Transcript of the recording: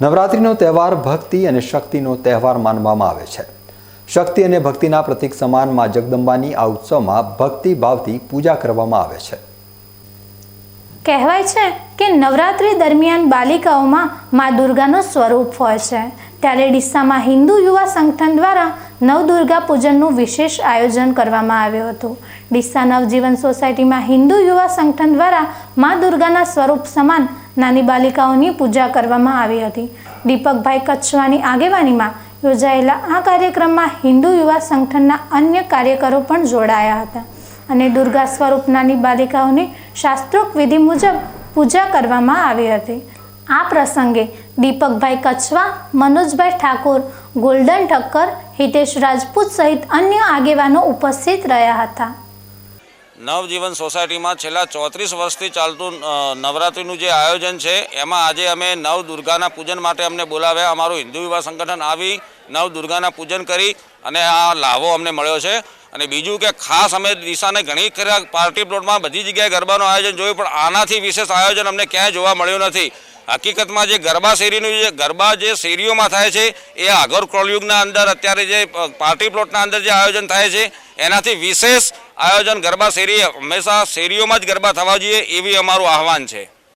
નવરાત્રિનો તહેવાર ભક્તિ અને શક્તિનો તહેવાર માનવામાં આવે છે. શક્તિ અને ભક્તિના પ્રતીક સમાનમાં જગદંબાની આ ઉત્સવમાં ભક્તિ ભાવથી પૂજા કરવામાં આવે છે. કહેવાય છે કે નવરાત્રિ દરમિયાન બાલિકાઓમાં મા દુર્ગાનું સ્વરૂપ હોય છે. ત્યારે ડીસામાં હિન્દુ યુવા સંગઠન દ્વારા નવદુર્ગા પૂજનનું વિશેષ આયોજન કરવામાં આવ્યું હતું. ડીસા નવજીવન સોસાયટીમાં હિન્દુ યુવા સંગઠન દ્વારા મા દુર્ગાના સ્વરૂપ સમાન નાની બાલિકાઓની પૂજા કરવામાં આવી હતી. દીપકભાઈ કચ્છવાની આગેવાનીમાં યોજાયેલા આ કાર્યક્રમમાં હિન્દુ યુવા સંગઠનના અન્ય કાર્યકરો પણ જોડાયા હતા અને દુર્ગા સ્વરૂપ નાની બાલિકાઓની શાસ્ત્રોક્ત વિધિ મુજબ પૂજા કરવામાં આવી હતી. આ પ્રસંગે દીપકભાઈ કચ્છવા મનોજભાઈ ઠાકોર, ગોલ્ડન ઠક્કર, હિતેશ રાજપૂત સહિત અન્ય આગેવાનો ઉપસ્થિત રહ્યા હતા. નવજીવન સોસાયટીમાં છેલ્લા ચોત્રીસ વર્ષથી ચાલતું નવરાત્રિનું જે આયોજન છે, એમાં આજે અમે નવ દુર્ગાના પૂજન માટે અમને બોલાવ્યા. અમારું હિન્દુ યુવા સંગઠન આવી નવ દુર્ગાના પૂજન કરી અને આ લાભો અમને મળ્યો છે. અને બીજું કે ખાસ અમે દિશાને ઘણી ખરા પાર્ટી પ્લોટમાં બધી જગ્યાએ ગરબાનું આયોજન જોયું, પણ આનાથી વિશેષ આયોજન અમને ક્યાંય જોવા મળ્યું નથી. હકીકતમાં જે ગરબા શેરીનું જે ગરબા જે શેરીઓમાં થાય છે, એ આગળ કોળયુગના અંદર અત્યારે જે પાર્ટી પ્લોટના અંદર જે આયોજન થાય છે, એનાથી વિશેષ આયોજન ગરબા શેરી હંમેશા શેરીઓમાં જ ગરબા થવા જોઈએ એવી અમારું આહવાન છે.